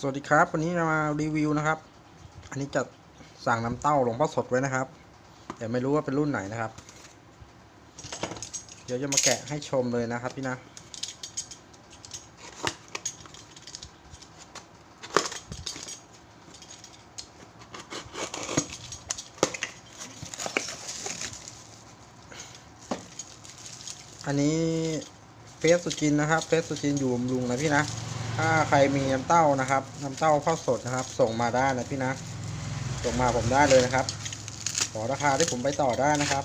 สวัสดีครับ วันนี้เรามารีวิวนะครับ อันนี้จะสั่งน้ำเต้าหลวงพ่อสดไว้นะครับแต่ไม่รู้ว่าเป็นรุ่นไหนนะครับ เดี๋ยวจะมาแกะให้ชมเลยนะครับพี่นะอันนี้เฟสสุจินนะครับ เฟสสุจินอยู่บำรุงนะพี่นะ ถ้าใครมีน้ำเต้านะครับ น้ำเต้าข้าวสดนะครับ ส่งมาได้นะพี่นะ ส่งมาผมได้เลยนะครับ ขอราคาที่ผมไปต่อได้นะครับ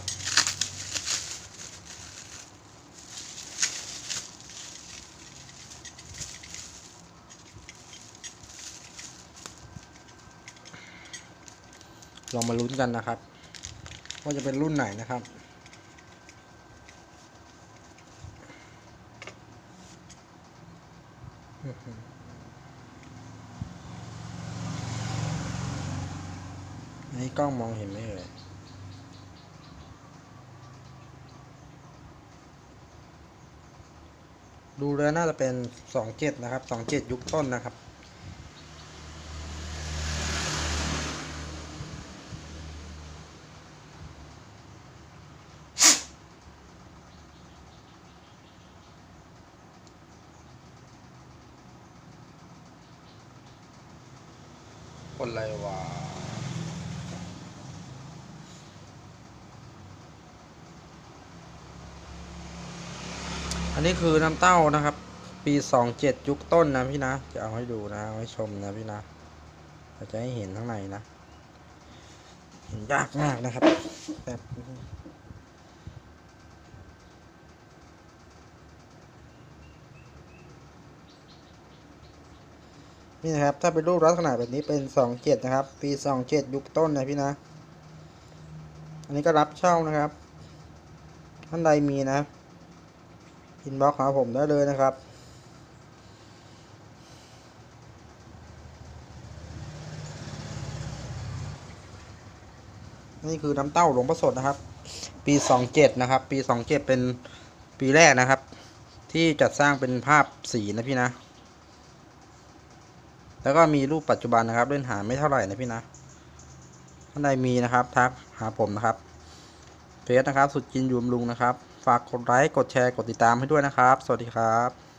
ลองมาลุ้นกันนะครับ ว่าจะเป็นรุ่นไหนนะครับ นี่กล้องมองเห็นไหมเอ่ยดูแล้วน่าจะเป็นสองเจ็ดนะครับสองเจ็ดยุคต้นนะครับ คนไรวะอันนี้คือน้ำเต้านะครับ ปีสองเจ็ดยุคต้นนะพี่นะ จะเอาให้ดูนะเอาให้ชมนะพี่นะเราจะให้เห็นข้างในนะ เห็นยากมากนะครับแบ นี่นะครับ ถ้าเป็นรูปลักษณะแบบนี้เป็นสองเจ็ดนะครับ ปีสองเจ็ดยุคต้นนะพี่นะ อันนี้ก็รับเช่านะครับ ท่านใดมีนะอินบ็อกหาผมได้เลยนะครับนี่คือน้ำเต้าหลวงพ่อสดนะครับ ปีสองเจ็ดนะครับ ปีสองเจ็ดเป็นปีแรกนะครับ ที่จัดสร้างเป็นภาพสีนะพี่นะ แล้วก็มีรูปปัจจุบันนะครับ เล่นหาไม่เท่าไหร่นะพี่นะท่านใดมีนะครับทักหาผมนะครับเฟซนะครับ สุดจินยูมลุงนะครับ ฝากกดไลค์กดแชร์กดติดตามให้ด้วยนะครับ สวัสดีครับ